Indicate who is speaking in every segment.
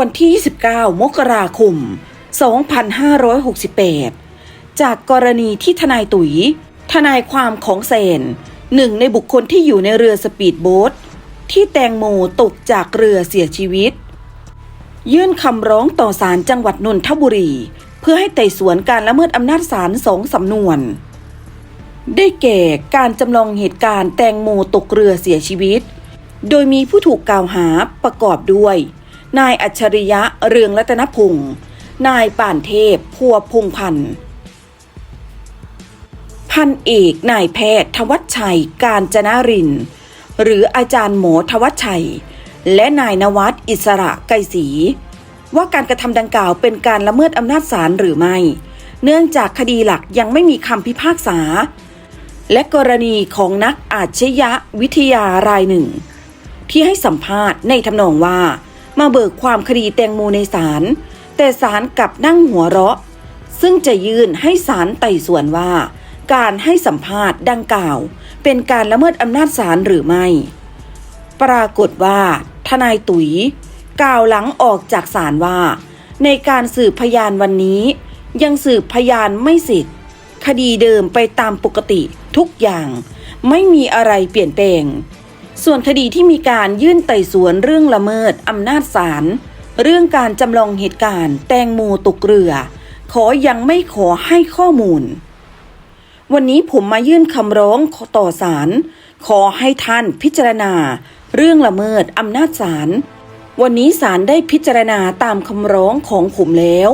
Speaker 1: วันที่ 29 มกราคม 2568 จากกรณีที่ทนายตุ๋ย ทนายความของเซนหนึ่งในบุคคลที่อยู่ในเรือสปีดโบ๊ทที่แตงโมตกจากเรือเสียชีวิต ยื่นคำร้องต่อศาลจังหวัดนนทบุรี เพื่อให้ไต่สวนการละเมิดอำนาจศาลสองสำนวน ได้แก่การจำลองเหตุการณ์แตงโมตกเรือเสียชีวิต โดยมีผู้ถูกกล่าวหาประกอบด้วย นายอัจฉริยะเรืองรัตนพงศ์นายป่านเทพพัวพงพันธ์พันเอกนายแพทย์ทวัชชัยการจนาริน หรืออาจารย์หมอทวัชชัย และนายนวัดอิสระไกรศรีว่าการกระทำดังกล่าวเป็นการละเมิดอำนาจศาลหรือไม่ เนื่องจากคดีหลักยังไม่มีคำพิพากษา และกรณีของนักอาชญาวิทยารายหนึ่ง ที่ให้สัมภาษณ์ในทำนองว่า มาเบิกความคดีแตงโมในศาลแต่ศาลกลับนั่งหัวเราะ ซึ่งจะยื่นให้ศาลไต่สวนว่า การให้สัมภาษณ์ดังกล่าว เป็นการละเมิดอำนาจศาลหรือไม่ ปรากฏว่า ทนายตุ๋ย กล่าวหลังออกจากศาลว่า ในการสืบพยานวันนี้ ยังสืบพยานไม่เสร็จคดีเดิมไปตามปกติทุกอย่าง ไม่มีอะไรเปลี่ยนแปลง ส่วนคดีที่มีการยื่นไต่สวนเรื่องละเมิดอำนาจศาลเรื่องการจำลองเหตุการณ์แตงโมตกเรือ ขอยังไม่ขอให้ข้อมูล วันนี้ผมมายื่นคำร้องต่อศาลขอให้ท่านพิจารณา เรื่องละเมิดอำนาจศาลวันนี้ศาลได้พิจารณาตามคำร้องของผมแล้ว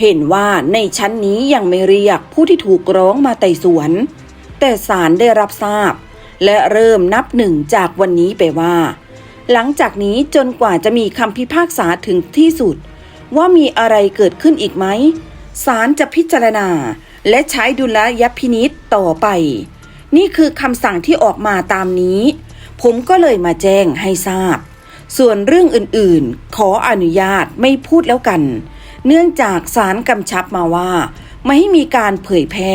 Speaker 1: เห็นว่าในชั้นนี้ยังไม่เรียกผู้ที่ถูกร้องมาไต่สวน แต่ศาลได้รับทราบ และเริ่มนับหนึ่งจากวันนี้ไปว่า หลังจากนี้จนกว่าจะมีคำพิพากษาถึงที่สุด ว่ามีอะไรเกิดขึ้นอีกไหมศาลจะพิจารณา และใช้ดุลยพินิษต่อไป นี่คือคำสั่งที่ออกมาตามนี้ ผมก็เลยมาแจ้งให้ทราบ ส่วนเรื่องอื่นๆ ขออนุญาตไม่พูดแล้วกัน เนื่องจากศาลกำชับมาว่า ไม่ให้มีการเผยแพร่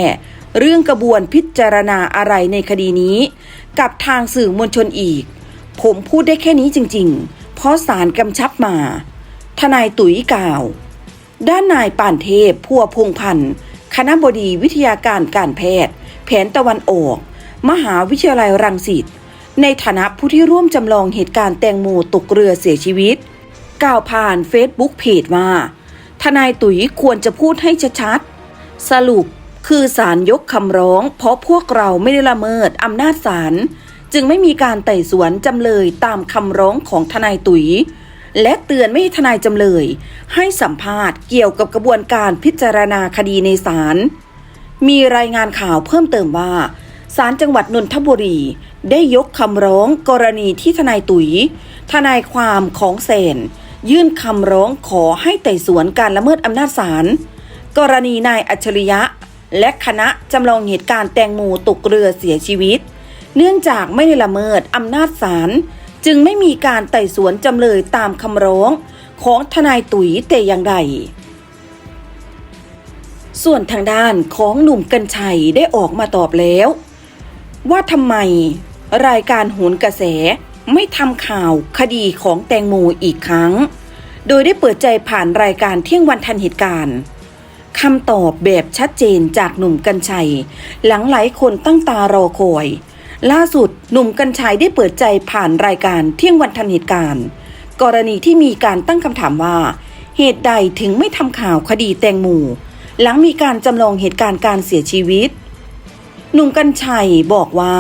Speaker 1: เรื่องกระบวนพิจารณาอะไรในคดีนี้ กับทางสื่อมวลชนอีก ผมพูดได้แค่นี้จริง ๆ เพราะศาลกำชับมา ทนายตุ๋ยกล่าว ด้านนายป่านเทพพัวพงพันธ์คณะบดีวิทยาการการแพทย์ แผนตะวันออก มหาวิทยาลัยรังสิตในฐานะผู้ที่ร่วมจำลองเหตุการณ์แตงโมตกเรือเสียชีวิต กล่าวผ่านเฟซบุ๊กเพจว่า ทนายตุ๋ยควรจะพูดให้ชัดๆสรุป คือศาลยกคำร้อง เพราะพวกเราไม่ได้ละเมิดอำนาจศาลจึงไม่มีการไต่สวนจำเลยตามคำร้องของทนายตุ๋ย และเตือนไม่ให้ทนายจำเลย ให้สัมภาษณ์เกี่ยวกับกระบวนการพิจารณาคดีในศาลมีรายงานข่าวเพิ่มเติมว่าศาลจังหวัดนนทบุรี ได้ยกคำร้องกรณีที่ทนายตุ๋ย ทนายความของเซนยื่นคำร้องขอให้ไต่สวนการละเมิดอำนาจศาลกรณีนายอัจฉริยะ และคณะจำลองเหตุการณ์แตงโมตกเรือเสียชีวิต เนื่องจากไม่ได้ละเมิดอำนาจศาลจึงไม่มีการไต่สวนจำเลยตามคำร้องของทนายตุ๋ยแต่อย่างใด ส่วนทางด้านของหนุ่มกัญชัยได้ออกมาตอบแล้ว ว่าทำไมรายการโหนกระแสไม่ทำข่าวคดีของแตงโมอีกครั้ง โดยได้เปิดใจผ่านรายการเที่ยงวันทันเหตุการณ์ คำตอบแบบชัดเจนจากหนุ่มกัญชัย หลังหลายคนตั้งตารอคอย ล่าสุดหนุ่มกัญชัยได้เปิดใจผ่านรายการเที่ยงวันทันเหตุการณ์ กรณีที่มีการตั้งคำถามว่า เหตุใดถึงไม่ทำข่าวคดีแตงโมหลังมีการจำลองเหตุการณ์การเสียชีวิต หนุ่มกัญชัยบอกว่า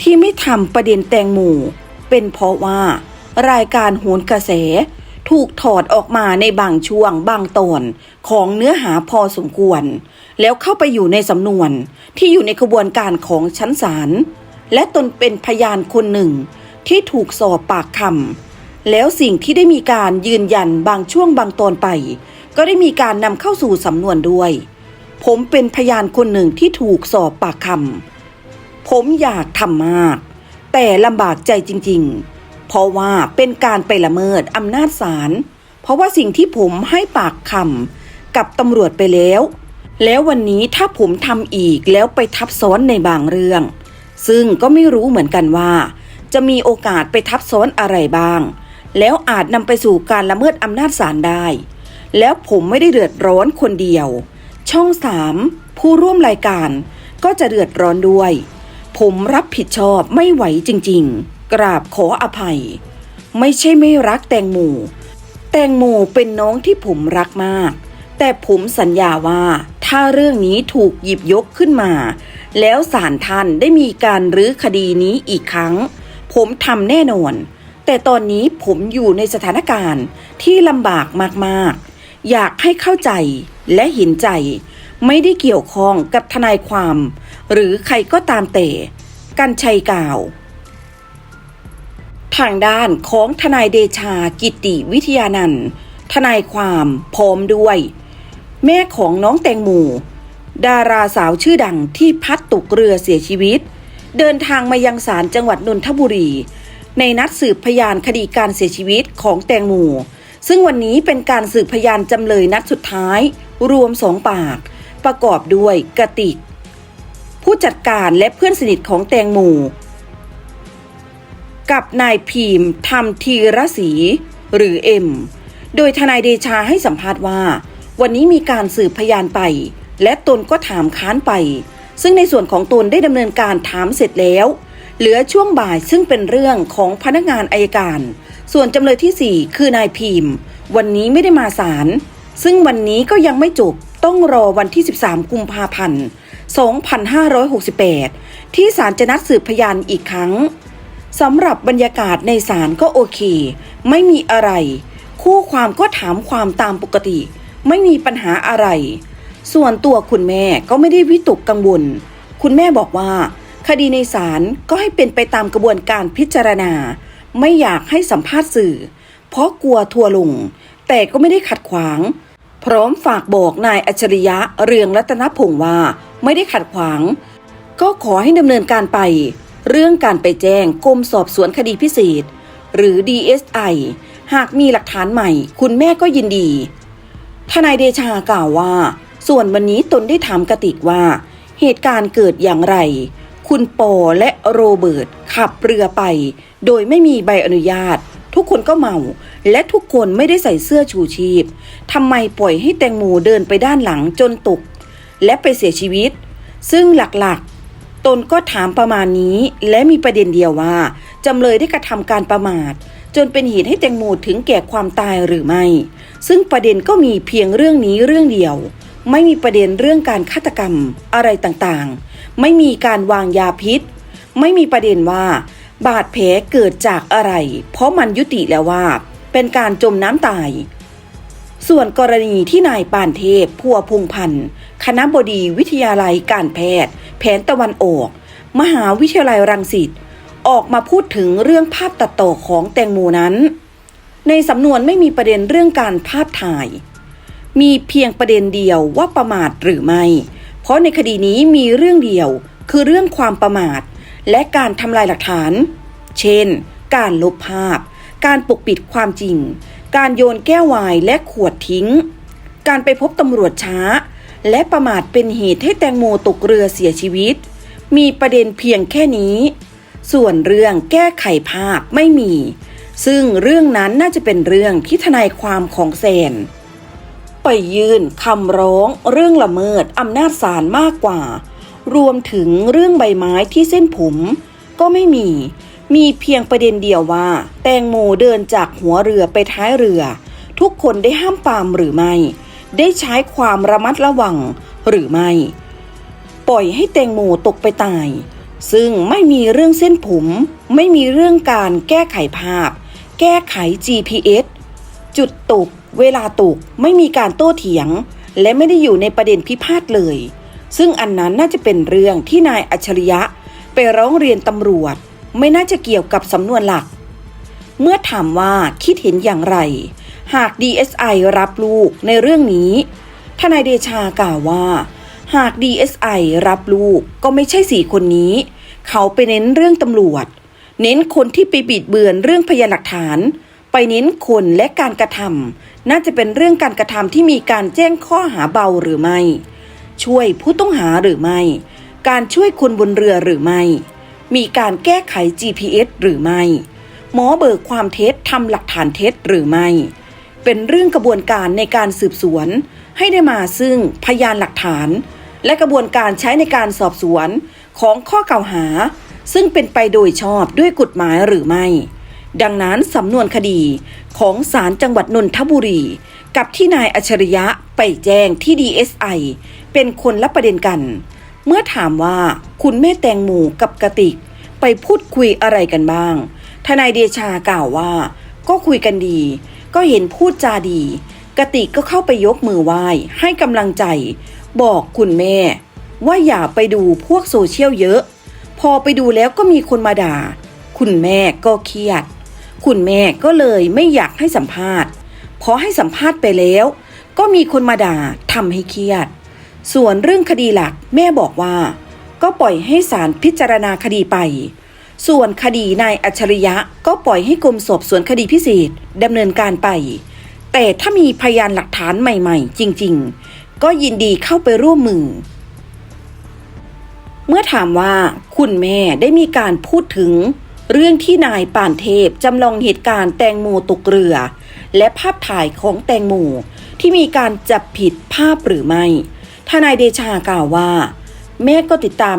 Speaker 1: ที่ไม่ทำประเด็นแตงโมเป็นเพราะว่า รายการโหนกระแส ถูกถอดออกมาในบางช่วงบางตอนของเนื้อหาพอสมควร แล้วเข้าไปอยู่ในสำนวนที่อยู่ในกระบวนการของชั้นศาลและตนเป็นพยานคนหนึ่งที่ถูกสอบปากคำแล้วสิ่งที่ได้มีการยืนยันบางช่วงบางตอนไป ก็ได้มีการนำเข้าสู่สำนวนด้วย ผมเป็นพยานคนหนึ่งที่ถูกสอบปากคำผมอยากทำมาก แต่ลำบากใจจริง ๆ เพราะว่าเป็นการไปละเมิดอำนาจศาล เพราะว่าสิ่งที่ผมให้ปากคำกับตำรวจไปแล้ว แล้ววันนี้ถ้าผมทำอีกแล้วไปทับซ้อนในบางเรื่อง ซึ่งก็ไม่รู้เหมือนกันว่า จะมีโอกาสไปทับซ้อนอะไรบ้าง แล้วอาจนำไปสู่การละเมิดอำนาจศาลได้ แล้วผมไม่ได้เดือดร้อนคนเดียว ช่องสามผู้ร่วมรายการก็จะเดือดร้อนด้วย ผมรับผิดชอบไม่ไหวจริง ๆ กราบขออภัย ไม่ใช่ไม่รักแตงโมแตงโมเป็นน้องที่ผมรักมาก แต่ผมสัญญาว่าถ้าเรื่องนี้ถูกหยิบยกขึ้นมา แล้วศาลท่านได้มีการรื้อคดีนี้อีกครั้ง ผมทำแน่นอน แต่ตอนนี้ผมอยู่ในสถานการณ์ที่ลำบากมากๆ อยากให้เข้าใจและเห็นใจไม่ได้เกี่ยวข้องกับทนายความ หรือใครก็ตามแต่ กันชัยกล่าว ทางด้านของทนายเดชากิติวิทยานันท์ทนายความพร้อมด้วย แม่ของน้องแตงโมดาราสาวชื่อดังที่พัดตกเรือเสียชีวิต เดินทางมายังศาลจังหวัดนนทบุรี ในนัดสืบพยานคดีการเสียชีวิตของแตงโมซึ่งวันนี้เป็นการสืบพยานจำเลยนัดสุดท้าย รวมสองปาก ประกอบด้วยกระติก ผู้จัดการและเพื่อนสนิทของแตงโม กับนายพีมธรรมธีรศรีหรือเอ็ม โดยทนายเดชาให้สัมภาษณ์ว่า วันนี้มีการสืบพยานไป และตนก็ถามค้านไป ซึ่งในส่วนของตนได้ดำเนินการถามเสร็จแล้ว เหลือช่วงบ่ายซึ่งเป็นเรื่องของพนักงานอายการ ส่วนจำเลยที่ 4 คือนายพีมวันนี้ไม่ได้มาศาลซึ่งวันนี้ก็ยังไม่จบต้องรอวันที่ 13 กุมภาพันธ์ 2568 ที่ศาลจะนัดสืบพยานอีกครั้ง สำหรับบรรยากาศในศาลก็โอเค ไม่มีอะไร คู่ความก็ถามความตามปกติ ไม่มีปัญหาอะไร ส่วนตัวคุณแม่ก็ไม่ได้วิตกกังวล คุณแม่บอกว่า คดีในศาลก็ให้เป็นไปตามกระบวนการพิจารณา ไม่อยากให้สัมภาษณ์สื่อ เพราะกลัวทัวร์ลง แต่ก็ไม่ได้ขัดขวาง พร้อมฝากบอกนายอัจฉริยะเรืองรัตนพงษ์ว่า ไม่ได้ขัดขวาง ก็ขอให้ดำเนินการไป เรื่องการไปแจ้งกรมสอบสวนคดีพิเศษ หรือ DSI หากมีหลักฐานใหม่ คุณแม่ก็ยินดี ทนายเดชากล่าวว่า ส่วนวันนี้ตนได้ถามกติกว่า เหตุการณ์เกิดอย่างไร คุณปอและโรเบิร์ตขับเรือไป โดยไม่มีใบอนุญาต ทุกคนก็เมา และทุกคนไม่ได้ใส่เสื้อชูชีพทำไมปล่อยให้แตงโมเดินไปด้านหลังจนตก และไปเสียชีวิต ซึ่งหลักๆ ตนก็ถามประมาณนี้ และมีประเด็นเดียวว่าจำเลยได้กระทำการประมาท จนเป็นเหตุให้แตงโมถึงแก่ความตายหรือไม่ ซึ่งประเด็นก็มีเพียงเรื่องนี้เรื่องเดียว ไม่มีประเด็นเรื่องการฆาตกรรมอะไรต่างๆ ไม่มีการวางยาพิษ ไม่มีประเด็นว่า บาดแผลเกิดจากอะไร เพราะมันยุติแล้วว่า เป็นการจมน้ำตายส่วนกรณีที่นายปานเทพพัวพงพันธ์ คณะบดีวิทยาลัยการแพทย์ แผนตะวันออก มหาวิทยาลัยรังสิตออกมาพูดถึงเรื่องภาพตัดต่อของแตงโมนั้น ในสำนวนไม่มีประเด็นเรื่องการภาพถ่าย มีเพียงประเด็นเดียวว่าประมาทหรือไม่ เพราะในคดีนี้มีเรื่องเดียวคือเรื่องความประมาท และการทำลายหลักฐาน เช่น การลบภาพ การปกปิดความจริง การโยนแก้ววายและขวดทิ้ง การไปพบตำรวจช้า และประมาทเป็นเหตุให้แตงโมตกเรือเสียชีวิต มีประเด็นเพียงแค่นี้ ส่วนเรื่องแก้ไขภาพไม่มี ซึ่งเรื่องนั้นน่าจะเป็นเรื่องที่ทนายความของแซน ไปยื่นคำร้องเรื่องละเมิดอำนาจศาลมากกว่า รวมถึงเรื่องใบไม้ที่เส้นผม ก็ไม่มี มีเพียงประเด็นเดียวว่า แตงโมเดินจากหัวเรือไปท้ายเรือ ทุกคนได้ห้ามปามหรือไม่ ได้ใช้ความระมัดระวังหรือไม่ ปล่อยให้แตงโมตกไปตาย ซึ่งไม่มีเรื่องเส้นผม ไม่มีเรื่องการแก้ไขภาพ แก้ไข GPS จุดตก เวลาตก ไม่มีการโต้เถียง และไม่ได้อยู่ในประเด็นพิพาทเลย ซึ่งอันนั้นน่าจะเป็นเรื่องที่นายอัจฉริยะ ไปร้องเรียนตำรวจ ไม่น่าจะเกี่ยวกับสำนวนหลัก เมื่อถามว่าคิดเห็นอย่างไร หาก DSI รับลูกในเรื่องนี้ ทนายเดชากล่าวว่า หาก DSI รับลูกก็ไม่ใช่สี่คนนี้ เขาไปเน้นเรื่องตำรวจ เน้นคนที่ไปบิดเบือนเรื่องพยานหลักฐาน ไปเน้นคนและการกระทำน่าจะเป็นเรื่องการกระทำที่มีการแจ้งข้อหาเบาหรือไม่ ช่วยผู้ต้องหาหรือไม่ การช่วยคนบนเรือหรือไม่ มีการแก้ไข GPS หรือไม่หมอเบิกความเท็จทำหลักฐานเท็จหรือไม่ เป็นเรื่องกระบวนการในการสืบสวน ให้ได้มาซึ่งพยานหลักฐาน และกระบวนการใช้ในการสอบสวนของข้อกล่าวหา ซึ่งเป็นไปโดยชอบด้วยกฎหมายหรือไม่ ดังนั้นสำนวนคดีของศาลจังหวัดนนทบุรี กับที่นายอัจฉริยะไปแจ้งที่ DSI เป็นคนละประเด็นกัน เมื่อถามว่าคุณแม่แตงโมกับกระติกไปพูดคุยอะไรกันบ้างทนายเดชากล่าวว่า ก็คุยกันดี ก็เห็นพูดจาดีกระติกก็เข้าไปยกมือไหว้ให้กำลังใจ บอกคุณแม่ ว่าอย่าไปดูพวกโซเชียลเยอะ พอไปดูแล้วก็มีคนมาด่า คุณแม่ก็เครียด คุณแม่ก็เลยไม่อยากให้สัมภาษณ์พอให้สัมภาษณ์ไปแล้ว ก็มีคนมาด่าทำให้เครียด ส่วนเรื่องคดีหลักแม่บอกว่า ก็ปล่อยให้ศาลพิจารณาคดีไป ส่วนคดีนายอัจฉริยะก็ปล่อยให้กรมสอบสวนคดีพิเศษดำเนินการไป แต่ถ้ามีพยานหลักฐานใหม่ๆ จริงๆ ก็ยินดีเข้าไปร่วมมือ เมื่อถามว่าคุณแม่ได้มีการพูดถึง เรื่องที่นายป่านเทพจำลองเหตุการณ์แตงโมตกเรือ และภาพถ่ายของแตงโมที่มีการจับผิดภาพหรือไม่ ทนายเดชากล่าวว่า แม่ก็ติดตาม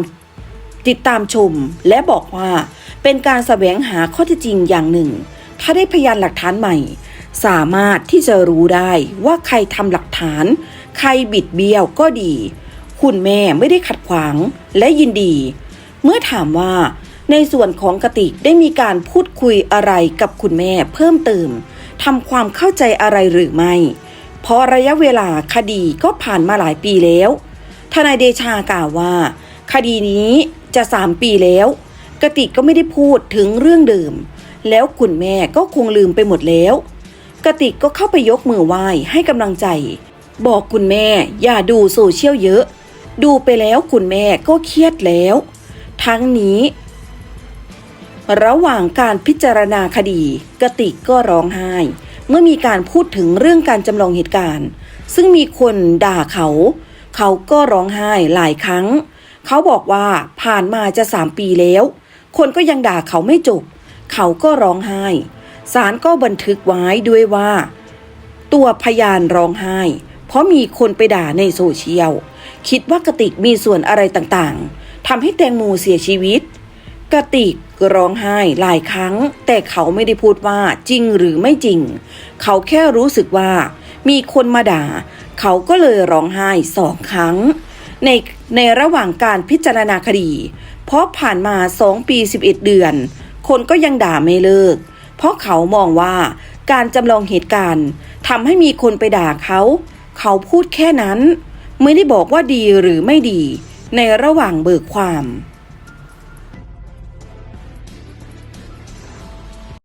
Speaker 1: ติดตามชม และบอกว่าเป็นการแสวงหาข้อเท็จจริงอย่างหนึ่ง ถ้าได้พยานหลักฐานใหม่ สามารถที่จะรู้ได้ว่าใครทำหลักฐาน ใครบิดเบี้ยวก็ดี คุณแม่ไม่ได้ขัดขวางและยินดี เมื่อถามว่าในส่วนของกติกได้มีการพูดคุยอะไรกับคุณแม่เพิ่มเติมทำความเข้าใจอะไรหรือไม่ เพราะระยะเวลาคดีก็ผ่านมาหลายปีแล้ว ทนายเดชากล่าวว่า คดีนี้ จะสามปีแล้ว กติกก็ไม่ได้พูดถึงเรื่องเดิม แล้วคุณแม่ก็คงลืมไปหมดแล้ว กติกก็เข้าไปยกมือไหว้ให้กำลังใจ บอกคุณแม่อย่าดูโซเชียลเยอะ ดูไปแล้วคุณแม่ก็เครียดแล้ว ทั้งนี้ ระหว่างการพิจารณาคดี กติกก็ร้องไห้ เมื่อมีการพูดถึงเรื่องการจำลองเหตุการณ์ ซึ่งมีคนด่าเขา เขาก็ร้องไห้หลายครั้ง เขาบอกว่าผ่านมาจะสามปีแล้ว คนก็ยังด่าเขาไม่จบ เขาก็ร้องไห้ศาลก็บันทึกไว้ด้วยว่า ตัวพยานร้องไห้ เพราะมีคนไปด่าในโซเชียล คิดว่ากติกมีส่วนอะไรต่างๆทำให้แตงโมเสียชีวิต กติกร้องไห้หลายครั้ง แต่เขาไม่ได้พูดว่าจริงหรือไม่จริง เขาแค่รู้สึกว่า มีคนมาด่า เขาก็เลยร้องไห้สองครั้ง ใน ในระหว่างการพิจารณาคดี เพราะผ่านมาสองปี 11 เดือน คนก็ยังด่าไม่เลิก เพราะเขามองว่าการจำลองเหตุการณ์ทำให้มีคนไปด่าเขา เขาพูดแค่นั้น ไม่ได้บอกว่าดีหรือไม่ดี ในระหว่างเบิกความ